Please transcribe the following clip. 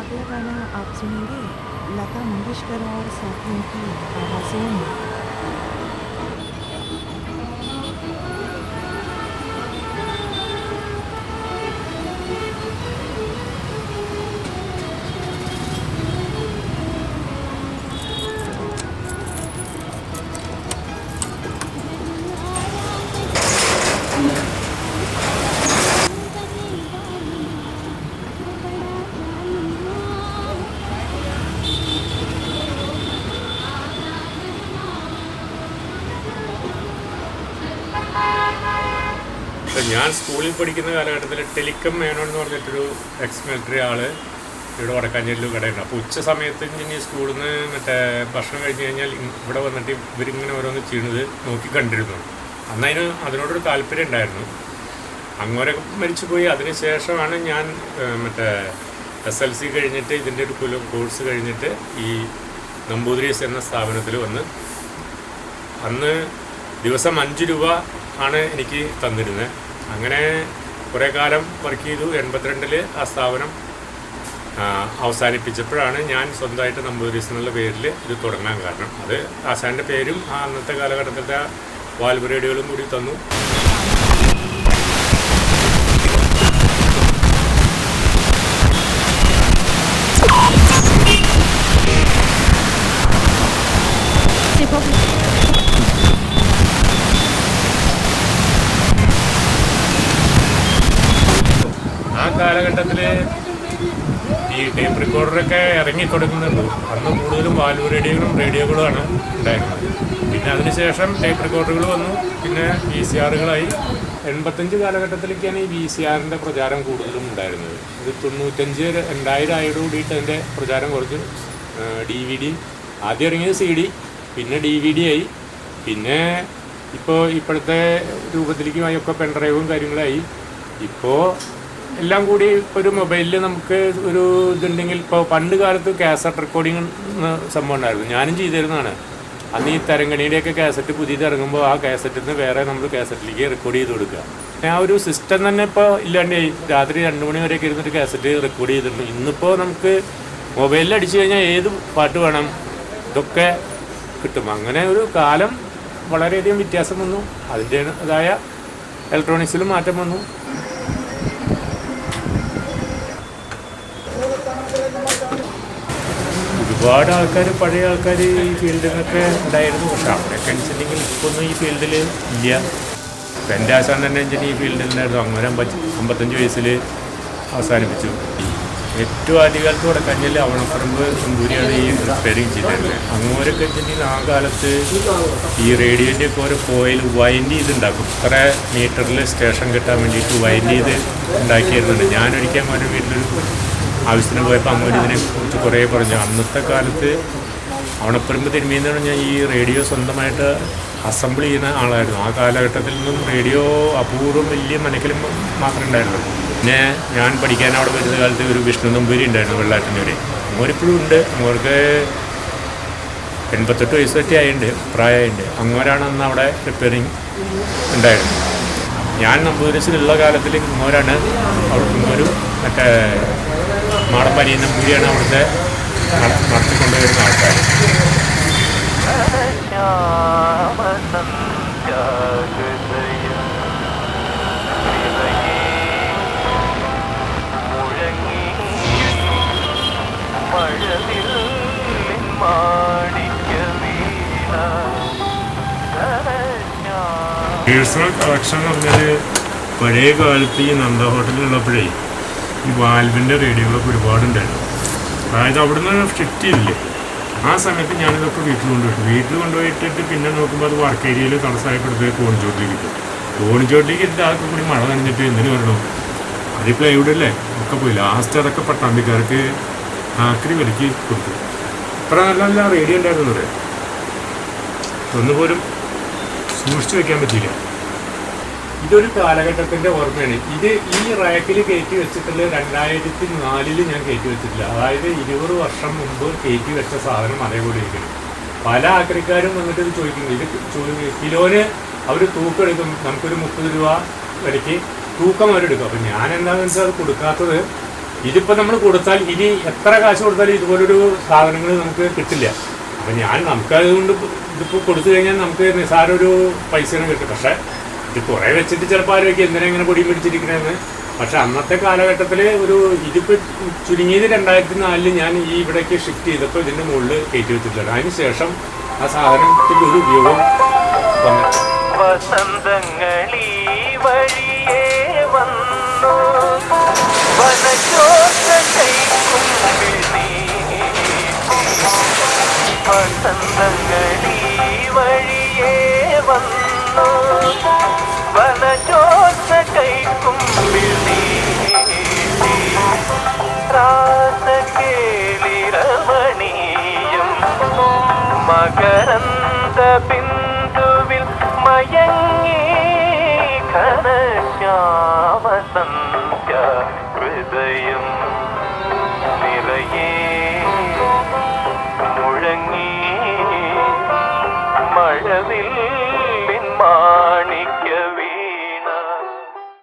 अगला गाना आप सुनेंगे लता मंगेशकर और साथियों की आवाज़ों। में ഇപ്പം ഞാൻ സ്കൂളിൽ പഠിക്കുന്ന കാലഘട്ടത്തിൽ ടെലിക്കം മേനോൻ എന്ന് പറഞ്ഞിട്ടൊരു എക്സ് മിലിറ്ററി ആൾ ഇവിടെ വടക്കാഞ്ചേരിയിൽ കടയുണ്ട്. അപ്പോൾ ഉച്ച സമയത്ത് ഇനി സ്കൂളിൽ നിന്ന് മറ്റേ ഭക്ഷണം കഴിഞ്ഞ് കഴിഞ്ഞാൽ ഇവിടെ വന്നിട്ട് ഇവരിങ്ങനെ ഓരോന്ന് ചെയ്യണത് നോക്കി കണ്ടിരുന്നു. അന്ന് അതിന് അതിനോടൊരു താല്പര്യം ഉണ്ടായിരുന്നു. അങ്ങനെ മരിച്ചുപോയി. അതിന് ശേഷമാണ് ഞാൻ മറ്റേ എസ് എൽ സി കഴിഞ്ഞിട്ട് ഇതിന്റെ ഒരു കോഴ്സ് കഴിഞ്ഞിട്ട് ഈ നമ്പൂതിരീസ് എന്ന സ്ഥാപനത്തിൽ വന്ന് അന്ന് ദിവസം അഞ്ച് രൂപ ആണ് എനിക്ക് തന്നിരുന്നത് അങ്ങനെ കുറേ കാലം വർക്ക് ചെയ്തു. എൺപത്തിരണ്ടിൽ ആ സ്ഥാപനം അവസാനിപ്പിച്ചപ്പോഴാണ് ഞാൻ സ്വന്തമായിട്ട് നമ്പൂതിരീസ് എന്നുള്ള പേരിൽ ഇത് തുടങ്ങാൻ കാരണം. അത് ആശാന്റെ പേരും ആ അന്നത്തെ കാലഘട്ടത്തിലത്തെ വാൽവ് റേഡിയോകളും കൂടി തന്നു. കാലഘട്ടത്തിൽ ഈ ടേപ്പ് റെക്കോർഡറൊക്കെ ഇറങ്ങി തുടങ്ങുന്നുള്ളൂ അന്ന് കൂടുതലും വാൽവ് റേഡിയോകളും റേഡിയോകളുമാണ് ഉണ്ടായിരുന്നത്. പിന്നെ അതിനുശേഷം ടേപ്പ് റെക്കോർഡറുകൾ വന്നു. പിന്നെ വി സി ആറുകളായി എൺപത്തഞ്ച് കാലഘട്ടത്തിലേക്കാണ് ഈ വി സി ആറിന്റെ പ്രചാരം കൂടുതലും ഉണ്ടായിരുന്നത്. ഇത് തൊണ്ണൂറ്റഞ്ച് രണ്ടായിരം ആയതോടുകൂടിയിട്ട് അതിന്റെ പ്രചാരം കുറച്ച് ഡി വി ഡി ആദ്യം ഇറങ്ങിയത് സി ഡി പിന്നെ ഡി വി ഡി ആയി. പിന്നെ ഇപ്പോൾ ഇപ്പോഴത്തെ രൂപത്തിലേക്കും ഒക്കെ പെൻഡ്രൈവും കാര്യങ്ങളായി. ഇപ്പോൾ എല്ലാം കൂടി ഒരു മൊബൈലിൽ നമുക്ക് ഒരു ഇതുണ്ടെങ്കിൽ ഇപ്പോൾ പണ്ട് കാലത്ത് കാസറ്റ് റെക്കോർഡിംഗ് സംഭവം ഉണ്ടായിരുന്നു. ഞാനും ചെയ്തിരുന്നതാണ്. അന്ന് ഈ തരങ്കണിയുടെയൊക്കെ കാസറ്റ് പുതിയത് ഇറങ്ങുമ്പോൾ ആ കാസറ്റിൽ നിന്ന് വേറെ നമ്മൾ കാസറ്റിലേക്ക് റെക്കോർഡ് ചെയ്ത് കൊടുക്കുക. ആ ഒരു സിസ്റ്റം തന്നെ ഇപ്പോൾ ഇല്ലാണ്ട് രാത്രി രണ്ട് മണി വരെയൊക്കെ ഇരുന്നിട്ട് കാസറ്റ് റെക്കോർഡ് ചെയ്തിട്ടുണ്ട്. ഇന്നിപ്പോൾ നമുക്ക് മൊബൈലിൽ അടിച്ചു കഴിഞ്ഞാൽ ഏത് പാട്ട് വേണം ഇതൊക്കെ കിട്ടും. അങ്ങനെ ഒരു കാലം വളരെയധികം വ്യത്യാസം വന്നു. അതിന്റെതായ ഇലക്ട്രോണിക്സിലും മാറ്റം വന്നു. ഒരുപാട് ആൾക്കാർ പഴയ ആൾക്കാർ ഈ ഫീൽഡിൽ നിന്നൊക്കെ ഉണ്ടായിരുന്നു. പക്ഷെ അവരൊക്കെ ഇപ്പോൾ ഒന്നും ഈ ഫീൽഡിൽ ഇല്ല. ഇപ്പം എന്റെ ആശാൻ തന്നെ വെച്ചാൽ ഈ ഫീൽഡിൽ ഉണ്ടായിരുന്നു അങ്ങനെ അമ്പത്തി അമ്പത്തഞ്ച് വയസ്സിൽ അവസാനിപ്പിച്ചു. ഏറ്റവും ആദ്യകാലത്ത് വടക്കഞ്ഞിൽ അവണപ്പറമ്പ് നമ്പൂരിയാണ് ഈ റിപ്പയറിങ് ചെയ്തിരുന്നത്. അങ്ങോരൊക്കെ വെച്ചിട്ടുണ്ടെങ്കിൽ ആ കാലത്ത് ഈ റേഡിയോന്റെ ഒക്കെ ഓരോ കോയിൽ വൈൻഡ് ചെയ്തുണ്ടാക്കും ഇത്ര മീറ്ററിൽ സ്റ്റേഷൻ കിട്ടാൻ വേണ്ടിയിട്ട് വൈൻഡ് ചെയ്ത് ഉണ്ടാക്കിയിരുന്നുണ്ട്. ഞാനൊരിക്കൽ ഒരു വീട്ടിലൊരു ആവശ്യത്തിന് പോയപ്പോൾ അങ്ങോട്ട് ഇതിനെ കുറിച്ച് കുറേ പറഞ്ഞു. അന്നത്തെ കാലത്ത് അവണപ്പറമ്പ് തിരുമേന്ന് പറഞ്ഞാൽ ഈ റേഡിയോ സ്വന്തമായിട്ട് അസംബിൾ ചെയ്യുന്ന ആളായിരുന്നു. ആ കാലഘട്ടത്തിൽ നിന്നും റേഡിയോ അപൂർവം വലിയ മനക്കലും മാത്രമേ ഉണ്ടായിരുന്നുള്ളൂ. പിന്നെ ഞാൻ പഠിക്കാൻ അവിടെ വരുന്ന കാലത്ത് ഒരു വിഷ്ണു നമ്പൂരി ഉണ്ടായിരുന്നു വെള്ളാറ്റിനൂര് അങ്ങോരിപ്പോഴും ഉണ്ട്. അങ്ങോർക്ക് എൺപത്തെട്ട് വയസ്സൊക്കെ ആയിട്ടുണ്ട് പ്രായമായിട്ടുണ്ട്. അങ്ങോരാണ് അന്ന് അവിടെ റിപ്പയറിങ് ഉണ്ടായിരുന്നത്. ഞാൻ നമ്പൂതിരസിലുള്ള കാലത്തിൽ കുമ്മോരാണ് അവിടെ ഒരു മറ്റേ മാടമ്പനി നമ്പൂരിയാണ് അവിടുത്തെ നട- നടത്തിക്കൊണ്ടുവരുന്ന ആൾക്കാർ പേഴ്സണൽ കളക്ഷൻ എന്ന് പറഞ്ഞാൽ പഴയ കാലത്ത് ഈ നന്ദ ഹോട്ടലിലുള്ളപ്പോഴേ ഈ വാൽവിന്റെ റേഡിയോകളൊക്കെ ഒരുപാടുണ്ടായിരുന്നു. അതായത് അവിടുന്ന് ഷിഫ്റ്റ് ചെയ്തില്ലേ. ആ സമയത്ത് ഞാനിതൊക്കെ വീട്ടിൽ കൊണ്ടുപോയിട്ട് വീട്ടിൽ കൊണ്ടുപോയിട്ടിട്ട് പിന്നെ നോക്കുമ്പോൾ അത് വർക്ക് ഏരിയയിൽ തടസ്സമായപ്പെടുത്ത് കോണിച്ചോട്ടിലേക്ക് ഇട്ടു കോണിച്ചോട്ടിലേക്ക് ഇട്ട് ആൾക്ക് കൂടി മഴ നനഞ്ഞിട്ട് എന്തിനു വരണോ? അതിപ്പോൾ എവിടെയല്ലേ ഒക്കെ പോയി. ലാസ്റ്റ് അതൊക്കെ പട്ടാമ്പിക്കാർക്ക് ആക്രി വിലക്ക് കൊടുത്തു. ഇത്ര നല്ല നല്ല റേഡിയോ ഉണ്ടായിരുന്നു ഇവിടെ ഒന്നുപോലും സൂക്ഷിച്ചു വെക്കാൻ പറ്റില്ല ഇതൊരു കാലഘട്ടത്തിന്റെ ഓർമ്മയാണ്. ഇത് ഈ റാക്കിൽ കയറ്റി വെച്ചിട്ടുള്ള രണ്ടായിരത്തി നാലിൽ ഞാൻ കയറ്റി വെച്ചിട്ടില്ല. അതായത് ഇരുപത് വർഷം മുമ്പ് കയറ്റി വെച്ച സാധനം അതേപോലെ ഇരിക്കണം പല ആക്രിക്കാരും വന്നിട്ട് ഇത് ചോദിക്കുന്നു. ഇത് കിലോന് അവർ തൂക്കം എടുക്കും. നമുക്കൊരു മുപ്പത് രൂപ വിലയ്ക്ക് തൂക്കം അവരെടുക്കും. അപ്പം ഞാൻ എന്താണെന്ന് വെച്ചാൽ അത് കൊടുക്കാത്തത് ഇതിപ്പോൾ നമ്മൾ കൊടുത്താൽ ഇനി എത്ര കാശ് കൊടുത്താലും ഇതുപോലൊരു സാധനങ്ങൾ നമുക്ക് കിട്ടില്ല. അപ്പം ഞാൻ നമുക്ക് അതുകൊണ്ട് ഇതിപ്പോൾ കൊടുത്തു കഴിഞ്ഞാൽ നമുക്ക് നിസാര ഒരു തന്നെ കിട്ടും. പക്ഷേ ഇത് കുറേ വെച്ചിട്ട് ചിലപ്പോൾ ആരോഗ്യം എന്തിനാ ഇങ്ങനെ പൊടി പിടിച്ചിരിക്കണമെന്ന് പക്ഷെ അന്നത്തെ കാലഘട്ടത്തിൽ ഒരു ഇതിപ്പോൾ ചുരുങ്ങിയത് രണ്ടായിരത്തി നാലിൽ ഞാൻ ഈ ഇവിടേക്ക് ഷിഫ്റ്റ് ചെയ്തപ്പോൾ ഇതിന്റെ മുകളിൽ കയറ്റി വെച്ചിട്ടുണ്ട്. അതിന് ശേഷം ആ സാധനത്തിന്റെ ഒരു ഉപയോഗം വന്നു. വന്നു വനജോത കൈക്കുമ്പിൽ നീ രാസകേളിരമണീയം മകരന്ദ ബിന്ദുവിൽ മയങ്ങി ഘനശ്യാമസന്ധ്യ ഹൃദയം